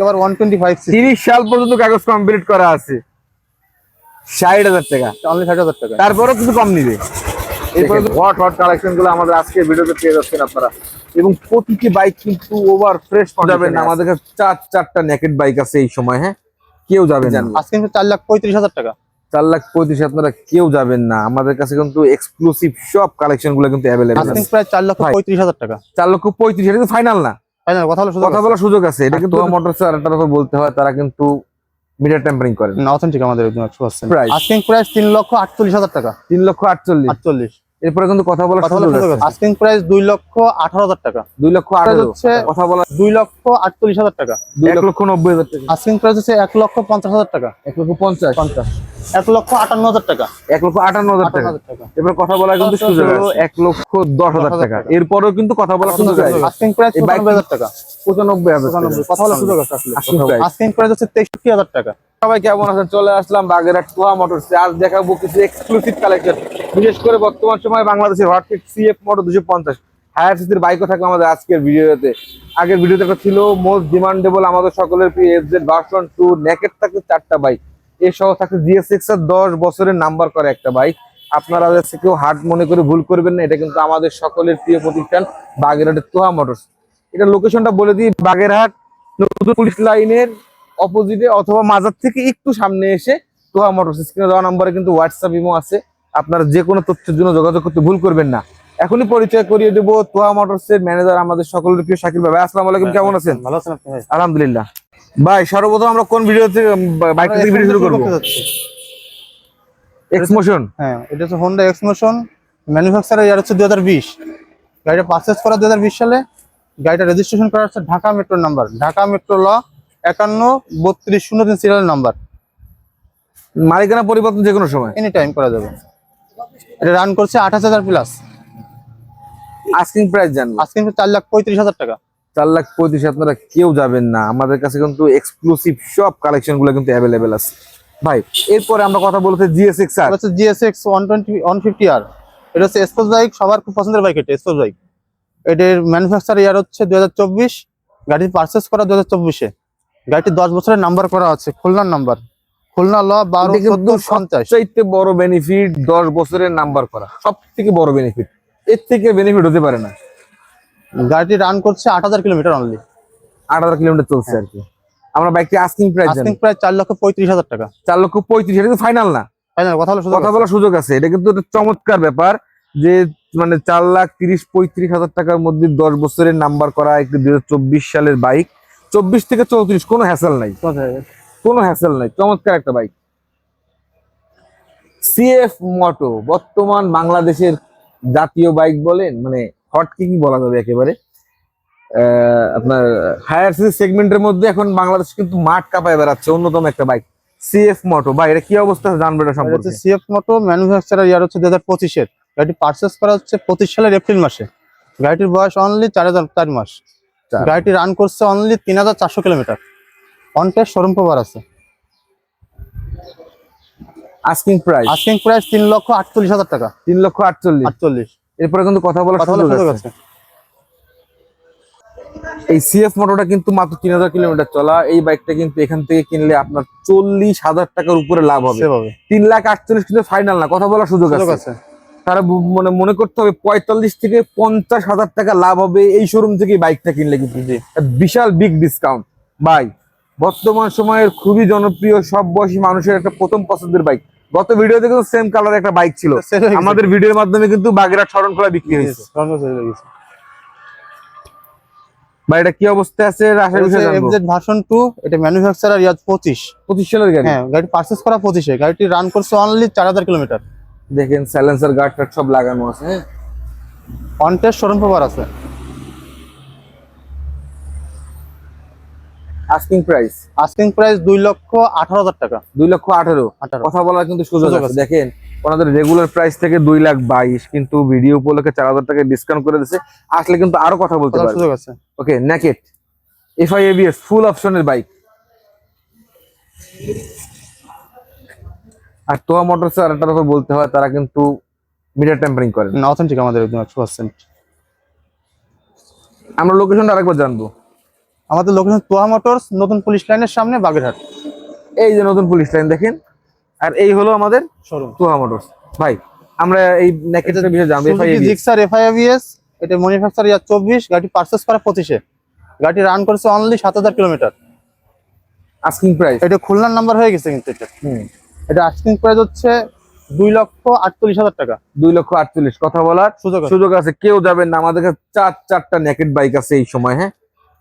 আবার সাল পর্যন্ত কাগজ কমপ্লিট করা আছে। টাকা। অনলি ষাট হাজার টাকা। তারপরেও কিছু কম নিবে। এরপরে হট হট কালেকশনগুলো আমাদের আজকে ভিডিওতে পেয়ে যাচ্ছেন আপনারা। এবং প্রতিটি বাইক কিন্তু ওভার ফ্রেশ যাবেন না। আমাদের কাছে চার চারটা নেকেট বাইক আছে এই সময় হ্যাঁ? কেউ যাবেন না। আজকে কিন্তু লাখ পঁয়ত্রিশ হাজার টাকা। চার লাখ পঁয়ত্রিশ আপনারা কেউ যাবেন না। আমাদের কাছে কিন্তু এক্সক্লুসিভ সব কালেকশনগুলো কিন্তু অ্যাভেলেবেল প্রায় চার লক্ষ পঁয়ত্রিশ হাজার টাকা। চার লক্ষ পঁয়ত্রিশ এটা ফাইনাল না। তাই না কথা হলো কথা বলার সুযোগ আছে। এটা কিন্তু মোটরস আর একটা কথা বলতে হয় তারা কিন্তু মিটার টেম্পারিং না অথেন্টিক আমাদের একদম একশো পার্সেন্ট Price? আজকে প্রাইস তিন লক্ষ আটচল্লিশ হাজার টাকা। তিন লক্ষ আটচল্লিশ। আটচল্লিশ। এরপরে কিন্তু কথা আছে আস্কিং প্রাইস দুই লক্ষ আঠারো হাজার টাকা দুই লক্ষ আঠারো হচ্ছে- কথা বলা দুই লক্ষ আটচল্লিশ হাজার টাকা দুই লক্ষ নব্বই হাজার টাকা আস্কিং প্রাইস হচ্ছে এক লক্ষ পঞ্চাশ হাজার টাকা এক লক্ষ পঞ্চাশ পঞ্চাশ এক লক্ষ আটান্ন হাজার টাকা এক লক্ষ আটান্ন হাজার টাকা এবার কথা বলা কিন্তু আচ্ছা, সুযোগ আচ্ছা, এক লক্ষ দশ হাজার টাকা এরপরেও কিন্তু কথা বলা সুযোগ আছে আস্কিং প্রাইস পঁচানব্বই হাজার টাকা পঁচানব্বই হাজার টাকা কথা হলো সুযোগ আছে আসলে Asking price। আস্কিং প্রাইস হচ্ছে তেষট্টি হাজার টাকা সবাই কেমন আছেন? চলে আসলাম বাগেরহাট তোহা মোটরস। আজ দেখাবো কিছু এক্সক্লুসিভ কালেকশন বিশেষ করে বর্তমান সময় বাংলাদেশের হটকেট সিএফ মোটর দুশো পঞ্চাশ। হায়ার সিটির বাইকও থাকবে আমাদের আজকের ভিডিওতে। আগের ভিডিওতে একটা ছিল মোস্ট ডিমান্ডেবল আমাদের সকলের এফজেড ভার্সন টু নেকেট থাকছে চারটা বাইক এর সহ থাকছে জিএসএক্স এর দশ বছরের নাম্বার করে একটা বাইক আপনারা কেউ হাট মনে করে ভুল করবেন না, এটা কিন্তু আমাদের সকলের প্রিয় প্রতিষ্ঠান বাগেরহাটের তোহা মোটরস। এটা লোকেশনটা বলে দিই, বাগেরহাট নতুন পুলিশ লাইনের অপোজিটে অথবা মাজার থেকে একটু সামনে এসে তোহা মোটরস স্ক্রিনে দেওয়া নম্বরে কিন্তু হোয়াটসঅ্যাপ ইমো আছে। আপনারা যে কোনো তথ্যের জন্য যোগাযোগ করতে ভুল করবেন না। এখনই পরিচয় করিয়ে দেবো তোহা মোটরস এর ম্যানেজার আমাদের সকলের প্রিয় শাকিল ভাই। আসসালামু আলাইকুম কেমন আছেন? ভালো আছেন আলহামদুলিল্লাহ। ভাই সর্বপ্রথম আমরা কোন ভিডিও থেকে বাইক থেকে ভিডিও শুরু করব? এক্সমোশন হ্যাঁ এটা হচ্ছে হোন্ডা এক্সমোশন ম্যানুফ্যাকচারার ইয়ার হচ্ছে দুই হাজার বিশ। গাড়িটা পারচেস করা দুই হাজার বিশ সালে। গাড়িটা রেজিস্ট্রেশন করা হচ্ছে Dhaka metro number Dhaka metro ল একান্ন বত্রিশ শূন্য তিন সিরিয়াল নাম্বার মালিকানা পরিবর্তন যে কোনো সময়। এনি টাইম করা যাবে। এটা রান করছে আঠাশ হাজার প্লাস আস্কিং প্রাইস জানব। কিন্তু চার লাখ পঁয়ত্রিশ হাজার টাকা। চার লাখ পঁয়ত্রিশ আপনারা কেউ যাবেন না। আমাদের কাছে কিন্তু এক্সক্লুসিভ সব কালেকশনগুলো কিন্তু অ্যাভেলেবেল আছে। ভাই এরপরে আমরা কথা বলতে জিএসএক্স আর। হচ্ছে GSX one twenty one fifty আর এটা হচ্ছে স্পোর্টস বাইক সবার খুব পছন্দের বাইক এটা স্পোর্টস বাইক এটার ম্যানুফ্যাকচার ইয়ার হচ্ছে দুই হাজার চব্বিশ গাড়ি পারচেস করা দু হাজার চব্বিশে। গাড়িটি দশ বছরের নাম্বার করা আছে খুলনার নাম্বার খুলনা ল বারো চোদ্দ পঞ্চাশ। বড় বেনিফিট দশ বছরের নাম্বার করা সব থেকে বড় বেনিফিট এর থেকে বেনিফিট হতে পারে না। গাড়িটি রান করছে আট হাজার কিলোমিটার অনলি আট হাজার কিলোমিটার চলছে আর কি। আমরা বাইকটি আস্কিং প্রাইস জানি। আজকে প্রায় চার লক্ষ পঁয়ত্রিশ হাজার টাকা। চার লক্ষ পঁয়ত্রিশ এটা কিন্তু ফাইনাল না। তাই না কথা হলো শুধু কথা বলার সুযোগ আছে। এটা কিন্তু একটা চমৎকার ব্যাপার যে মানে চার লাখ তিরিশ পঁয়ত্রিশ হাজার টাকার মধ্যে দশ বছরের নাম্বার করা একটি দুই হাজার চব্বিশ সালের বাইক চব্বিশ থেকে চৌত্রিশ কোনো হ্যাসেল নাই। কোনো হ্যাসেল নাই। চমৎকার একটা বাইক সিএফ মোটো বর্তমান বাংলাদেশের জাতীয় বাইক বলেন মানে হট কি বলা যাবে একেবারে? আপনার হায়ার সিরিজ সেগমেন্টের মধ্যে এখন বাংলাদেশ কিন্তু মাঠ কাঁপায় বেড়াচ্ছে অন্যতম একটা বাইক সিএফ মোটো ভাই এটা কি অবস্থা জানবে এটা সম্পর্কে? সিএফ মোটো ম্যানুফ্যাকচারার ইয়ার হচ্ছে দু হাজার পঁচিশের। গাড়িটি পারচেস করা হচ্ছে পঁচিশ সালের এপ্রিল মাসে। গাড়িটির বয়স অনলি চার হাজার চার মাস। গাড়িটি রান করছে অনলি তিন হাজার চারশো কিলোমিটার অনটেস্ট শোরুম পাওয়ার আছে। আস্কিং প্রাইস আস্কিং প্রাইস তিন লক্ষ আটচল্লিশ হাজার টাকা। তিন লক্ষ আটচল্লিশ। আটচল্লিশ। এরপরে কিন্তু কথা হলো সুযোগ আছে। এই সিএফ মোটরটা কিন্তু মাত্র তিন হাজার কিলোমিটার চলা। এই বাইকটা কিন্তু এখান থেকে কিনলে আপনার চল্লিশ হাজার টাকার উপরে লাভ হবে। তিন লাখ আটচল্লিশ কিন্তু ফাইনাল না। কথা বলার সুযোগ আছে। তারা মানে মনে করতে হবে পঁয়তাল্লিশ থেকে পঞ্চাশ হাজার টাকা লাভ হবে এই শোরুম থেকে বাইকটা কিনলে কিন্তু বিশাল বিগ ডিসকাউন্ট বাই বর্তমান সময়ের খুবই জনপ্রিয় সব বয়সী মানুষের একটা প্রথম পছন্দের বাইক গত ভিডিওতে কিন্তু সেম কালার একটা বাইক ছিল। আমাদের ভিডিওর মাধ্যমে কিন্তু বাগেরহাট শরণ খোলা বিক্রি হয়েছে। বা এটা কি অবস্থায় আছে? আশা বিষয় জানব। এফজেড ভার্সন টু এটা ম্যানুফ্যাকচারার সালের গাড়ি? হ্যাঁ গাড়ি করা গাড়িটি রান করছে অনলি চার হাজার কিলোমিটার দেখেন সাইলেন্সার গার্ড টার্ড সব লাগানো আছে হ্যাঁ? অনটেস্ট শোরুম পাওয়ার আছে। আস্কিং প্রাইস আস্কিং প্রাইস দুই লক্ষ আঠারো হাজার টাকা। দুই লক্ষ আঠারো? কথা বলার কিন্তু সুযোগ আছে। দেখেন ওনাদের রেগুলার প্রাইস থেকে দুই লাখ বাইশ কিন্তু ভিডিও উপলক্ষে চার হাজার টাকা ডিসকাউন্ট করে দিচ্ছে আসলে কিন্তু আরও কথা বলতে পারবে সুযোগ আছে। ওকে নেকেট এফআই এবিএস ফুল অপশনের বাইক আর তোয়া মোটরস আর একটা কথা বলতে হয় তারা কিন্তু মিটার টেম্পারিং করেন না অথেন্টিক আমাদের একদম একশো পার্সেন্ট আমরা লোকেশনটা আরেকবার জানব। আমাদের লোকেশন তোয়া মোটরস নতুন পুলিশ লাইনের সামনে বাগেরহাট। এই যে নতুন পুলিশ লাইন দেখেন? আর এই হলো আমাদের শোরুম তোয়া মোটরস ভাই আমরা এই নেকেটের বিষয়ে জানব জিক্সার এফআইএভিএস এটা ম্যানুফ্যাকচার ইয়ার চব্বিশ গাড়ি পার্চেস করা পঁচিশে। গাড়ি রান করেছে অনলি সাত হাজার কিলোমিটার আস্কিং প্রাইস এটা খুলনার নাম্বার হয়ে গেছে কিন্তু এটা। হুম। এটা আস্কিং প্রাইস হচ্ছে দুই লক্ষ আটচল্লিশ হাজার টাকা। দুই লক্ষ আটচল্লিশ কথা বলার সুযোগ সুযোগ আছে। কেউ যাবেন না। আমাদের কাছে চার চারটা নেকেট বাইক আছে এই সময় হ্যাঁ?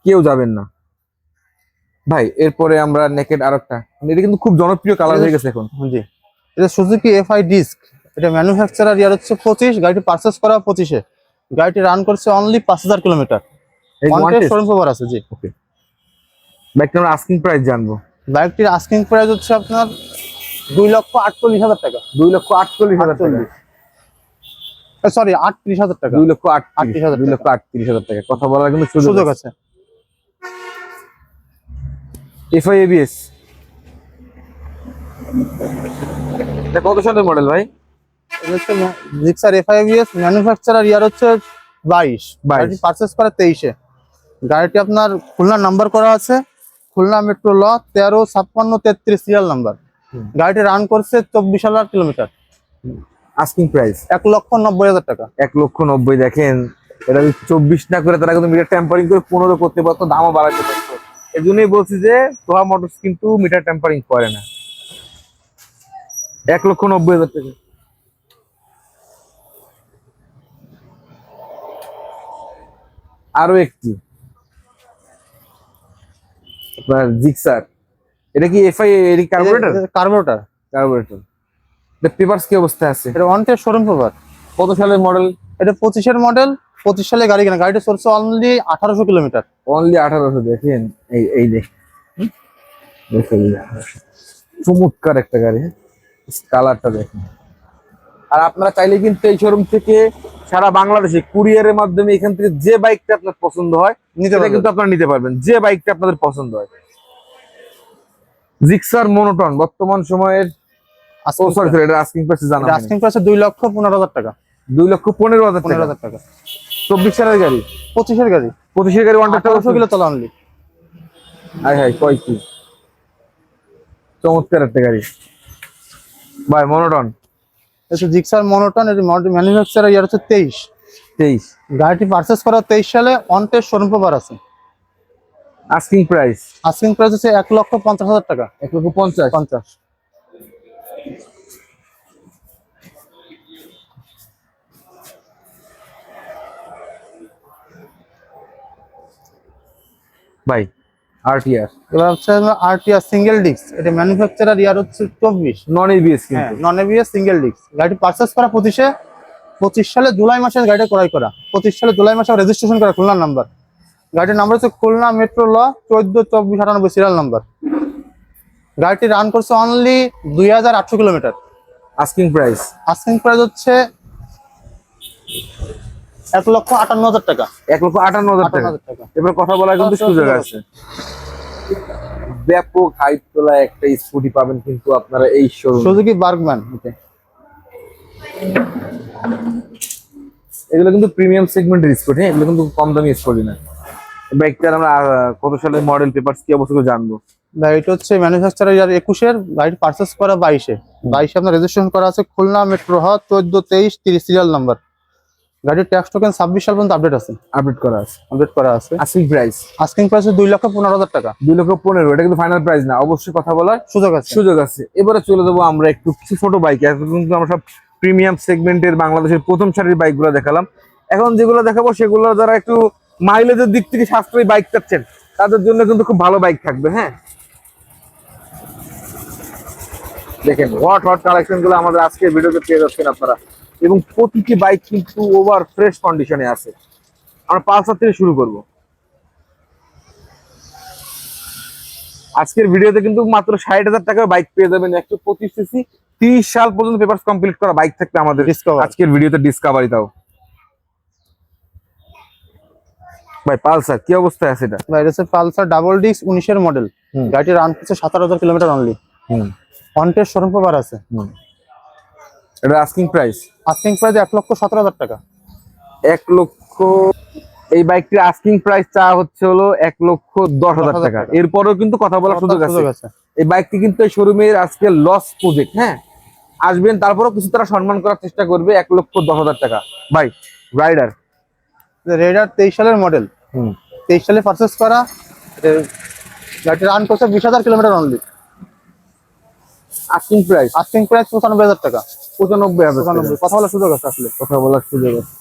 কেউ যাবেন না। ভাই এরপরে আমরা নেকেট আরেকটা। এটা কিন্তু খুব জনপ্রিয় কালার হয়ে গেছে এখন। জি। এটা সুজুকি এফআই ডিস্ক এটা ম্যানুফ্যাকচারার ইয়ার হচ্ছে পঁচিশ গাড়িটি পার্চেস করা পঁচিশে। গাড়িটি রান করছে অনলি পাঁচ হাজার কিলোমিটার শোরুম কভার আছে জি। বাইকটা আমরা আস্কিং প্রাইস জানব। বাইকটির আস্কিং প্রাইস হচ্ছে আপনার দুই লক্ষ আটচল্লিশ হাজার টাকা। দুই লক্ষ আটচল্লিশ হাজার টাকা। সরি আটত্রিশ হাজার টাকা। দুই লক্ষ আটত্রিশ হাজার দুই লক্ষ আটত্রিশ হাজার টাকা। কথা বলার কিন্তু সুযোগ আছে। এফআই এবিএস কত সালের মডেল ভাই? জিক্সার এফআইভিএস ম্যানুফ্যাকচারার ইয়ার হচ্ছে বাইশ। 22 গাড়িটি পার্চেস করা তেইশে। গাড়িটি আপনার খুলনা নাম্বার করা আছে। খুলনা মেট্রো ল তেরো ছাপ্পান্ন তেত্রিশ সিরিয়াল নাম্বার। গাড়িটি রান করছে চব্বিশ হাজার কিলোমিটার আস্কিং প্রাইস এক লক্ষ নব্বই হাজার টাকা। এক লক্ষ নব্বই দেখেন এটা যদি চব্বিশ না করে তারা কিন্তু মিটার টেম্পারিং করে পনেরো করতে পারতো দামও বাড়াতে পারতো। এর জন্যই বলছি যে তোহা মোটরস কিন্তু মিটার টেম্পারিং করে না। এক লক্ষ নব্বই হাজার টাকা। আরও একটি। আপনার জিক্সার এটা কি এফআই এর কার্বোরেটর কার্বোরেটার কার্বোরেটর পেপারস কি অবস্থায় আছে? এটা ওয়ান টেস্ট শোরুম পেপার কত সালের মডেল এটা পঁচিশের মডেল পঁচিশ সালে গাড়ি কেনা। গাড়িটা চলছে অনলি আঠারোশো কিলোমিটার অনলি আঠারোশো দেখেন। এই এই? দেখেন চমৎকার একটা গাড়ি। কালারটা দেখেন। আর আপনারা চাইলে কিন্তু এই শোরুম থেকে সারা বাংলাদেশে কুরিয়ারের মাধ্যমে এখান থেকে যে বাইকটা আপনার পছন্দ হয় নিতে সেটা কিন্তু আপনারা নিতে পারবেন। যে বাইকটা আপনাদের পছন্দ হয়। জিক্সার মনোটন বর্তমান সময়ের ও সরি সরি এটা আস্কিং প্রাইস জানা আস্কিং প্রাইস দুই লক্ষ পনেরো হাজার টাকা। লক্ষ টাকা। সালের গাড়ি? গাড়ি। গাড়ি ওয়ান আঠারোশো কিলো চলা অনলি হাই হাই কয় কি? চমৎকার একটা গাড়ি। ভাই মনোটন? এটা জিক্সার মনোটন ইয়ার হচ্ছে তেইশ। তেইশ। গাড়িটি পার্চেস করা তেইশ সালে অন টেস্ট শোরুম পেপার আছে আস্কিং প্রাইস আস্কিং প্রাইস হচ্ছে এক লক্ষ পঞ্চাশ হাজার টাকা। এক লক্ষ পঞ্চাশ? পঞ্চাশ। ভাই আরটিআর এবার হচ্ছে আরটিআর সিঙ্গেল ডিস্ক এটা ম্যানুফ্যাকচারার ইয়ার হচ্ছে চব্বিশ। নন এবিএস হ্যাঁ কিন্তু নন এবিএস সিঙ্গেল ডিস্ক গাড়িটি পার্চেস করা পঁচিশে পঁচিশ সালে জুলাই মাসে গাড়িটা ক্রয় করা। পঁচিশ সালে জুলাই মাসে রেজিস্ট্রেশন করা খুলনার নাম্বার গাড়িটির নাম্বার হচ্ছে খুলনা মেট্রো ল চোদ্দ চব্বিশ আটানব্বই সিরিয়াল নাম্বার গাড়িটি রান করছে অনলি দুই হাজার আটশো kilometre. Asking price asking price হচ্ছে এক লক্ষ আটান্ন হাজার টাকা। এক লক্ষ আটান্ন হাজার টাকা। এবার কথা বলার কিন্তু সুযোগ আছে। ব্যাপক হাইট তোলা একটা স্কুটি পাবেন কিন্তু আপনারা এই শোরুম সুজুকি বার্গম্যান এগুলো কিন্তু প্রিমিয়াম সেগমেন্টের স্কুটি হ্যাঁ? এগুলো কিন্তু কম দামি স্কুটি না। বাইকটার আমরা কত সালের মডেল পেপারস কি অবস্থা জানব? গাড়িটা হচ্ছে ম্যানুফ্যাকচারার ইয়ার একুশের গাড়িটি পার্চেস করা বাইশে। বাইশে আপনার রেজিস্ট্রেশন করা আছে খুলনা মেট্রো হ চোদ্দ তেইশ তিরিশ সিরিয়াল নাম্বার গাড়ির ট্যাক্স টোকেন ছাব্বিশ সাল পর্যন্ত আপডেট আছে। আপডেট করা আছে। আপডেট করা আছে। আস্কিং প্রাইস আস্কিং প্রাইস দুই লক্ষ পনেরো হাজার টাকা। দুই লক্ষ পনেরো এটা কিন্তু ফাইনাল প্রাইস না অবশ্যই কথা বলার সুযোগ আছে। সুযোগ আছে। এবারে চলে যাব আমরা একটু কিছু ছোট বাইক কিন্তু আমরা সব প্রিমিয়াম সেগমেন্টের বাংলাদেশের প্রথম সারির বাইকগুলো দেখালাম। এখন যেগুলো দেখাবো সেগুলো যারা একটু মাইলেজের দিক থেকে সাশ্রয়ী বাইক চাচ্ছেন তাদের জন্য কিন্তু খুব ভালো বাইক থাকবে হ্যাঁ? দেখেন হট হট কালেকশনগুলো আমাদের আজকের ভিডিওতে পেয়ে যাচ্ছেন আপনারা। এবং প্রতিটি বাইক কিন্তু ওভার ফ্রেশ কন্ডিশনে আছে। আমরা পালসার থেকে শুরু করব। আজকের ভিডিওতে কিন্তু মাত্র ষাট হাজার টাকার বাইক পেয়ে যাবেন। একশো পঁচিশ সিসি তিরিশ সাল পর্যন্ত পেপার কমপ্লিট করা বাইক থাকবে আমাদের। আজকের ভিডিওতে ডিসকাভারি তাও ভাই পালসার কি অবস্থায় আছে এটা? বা এটা হচ্ছে পালসার ডাবল ডিস্ক উনিশের মডেল। গাড়িটি রান করছে সাতারো হাজার kilometre only on test showroom paper আছে। এটা আস্কিং প্রাইস আস্কিং প্রাইস এক লক্ষ সতেরো হাজার টাকা। এক লক্ষ এই বাইকটির আস্কিং প্রাইস চা হচ্ছে হলো এক লক্ষ দশ হাজার 10,000 টাকা। এরপরেও কিন্তু কথা বলার সুযোগ আছে। এই বাইকটি কিন্তু এই শোরুমের আজকে লস প্রজেক্ট হ্যাঁ? আসবেন তারপরেও কিছু তারা সম্মান করার চেষ্টা করবে এক লক্ষ দশ হাজার টাকা। ভাই রাইডার রেডার তেইশ সালের মডেল হুম। তেইশ সালে পারচেস করা গাড়িটি রান করছে বিশ হাজার kilometre only asking price asking price পঁচানব্বই হাজার টাকা। পঁচানব্বই হাজার। পঁচানব্বই। কথা বলার সুযোগ আছে আসলে। কথা বলার সুযোগ আছে।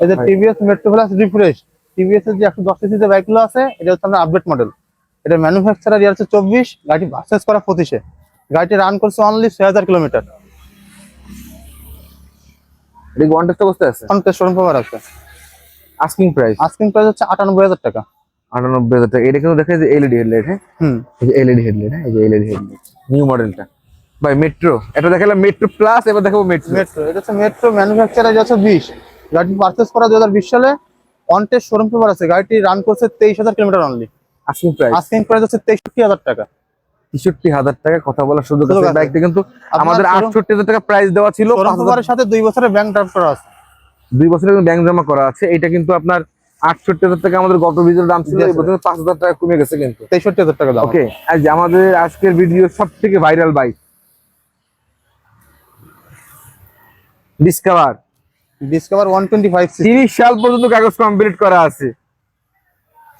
এই যে TVS metro plus refresh TVS এর যে একশো দশ সিসি যে বাইকগুলো আছে এটা হচ্ছে আমরা আপডেট মডেল এটা ম্যানুফ্যাকচারার ইয়ার হচ্ছে চব্বিশ গাড়ি পারচেস করা পঁচিশে। গাড়িটি রান করছে অনলি ছয় হাজার কিলোমিটার এটা ওয়ান টেস্ট অবস্থায় আছে? এখন শোরুম পাওয়ার আছে। আস্কিং প্রাইস আস্কিং প্রাইস হচ্ছে আটানব্বই হাজার টাকা। আটানব্বই হাজার টাকা। এটা কিন্তু দেখা যায় এলইডি হেডলাইট হ্যাঁ? হুম। এই যে এলইডি হেডলাইট হ্যাঁ? এই যে এলইডি হেডলাইট নিউ মডেলটা ভাই মেট্রো এটা দেখালাম মেট্রো প্লাস এবার দেখাবো মেট্রো মেট্রো এটা হচ্ছে মেট্রো ম্যানুফ্যাকচারার হচ্ছে বিশ গাড়িটি পারচেস করা দু হাজার বিশ সালে শোরুম পেপার আছে। গাড়িটি রান করছে তেইশ হাজার kilometre only asking price asking price হচ্ছে তেষট্টি হাজার টাকা। তেষট্টি হাজার টাকা কথা বলার সুযোগ সুযোগ আছে। আছে। বাইকটা কিন্তু আমাদের আটষট্টি হাজার টাকা প্রাইস দেওয়া ছিল শোরুম 5,000 পেপারের সাথে দুই বছরের ব্যাংক ড্রাফট করা আছে। দুই বছরের ব্যাংক জমা করা আছে। এটা কিন্তু আপনার আটষট্টি হাজার টাকা আমাদের গত ভিডিওর দাম ছিল পাঁচ হাজার টাকা কমে গেছে কিন্তু। তেষট্টি হাজার টাকা দাম। ওকে আজ আমাদের আজকের ভিডিও সব থেকে viral bike Discover Discover one twenty five তিরিশ সাল পর্যন্ত কাগজ কমপ্লিট করা আছে।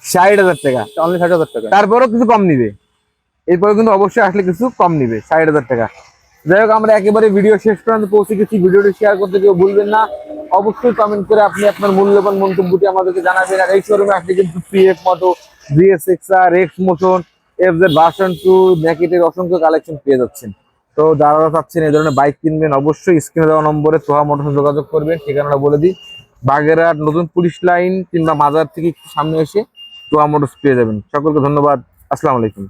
ষাট হাজার টাকা। অনলি ষাট হাজার টাকা। তারপরেও কিছু কম নিবে। এরপরে কিন্তু অবশ্যই আসলে কিছু কম নিবে ষাট হাজার টাকা। যাই হোক আমরা একেবারে ভিডিও শেষ পর্যন্ত পৌঁছে গেছি। ভিডিওটি শেয়ার করতে কেউ ভুলবেন না। অবশ্যই কমেন্ট করে আপনি আপনার মূল্যবান মন্তব্যটি আমাদেরকে জানাবেন। আর এই শোরুমে আপনি কিন্তু PF moto GSX R X motion F Z version two জ্যাকেটের অসংখ্য কালেকশন পেয়ে যাচ্ছেন। তো যারা চাচ্ছেন এই ধরনের বাইক কিনবেন, অবশ্যই স্ক্রিনে দেওয়া নম্বরে তোহা মোটর যোগাযোগ করবেন। ঠিকানাটা বলে দিই। বাগেরহাট, নতুন পুলিশ লাইন কিংবা মাজার থেকে একটু সামনে এসে তোহা মোটরস পেয়ে যাবেন। সকলকে ধন্যবাদ। আসসালামু আলাইকুম।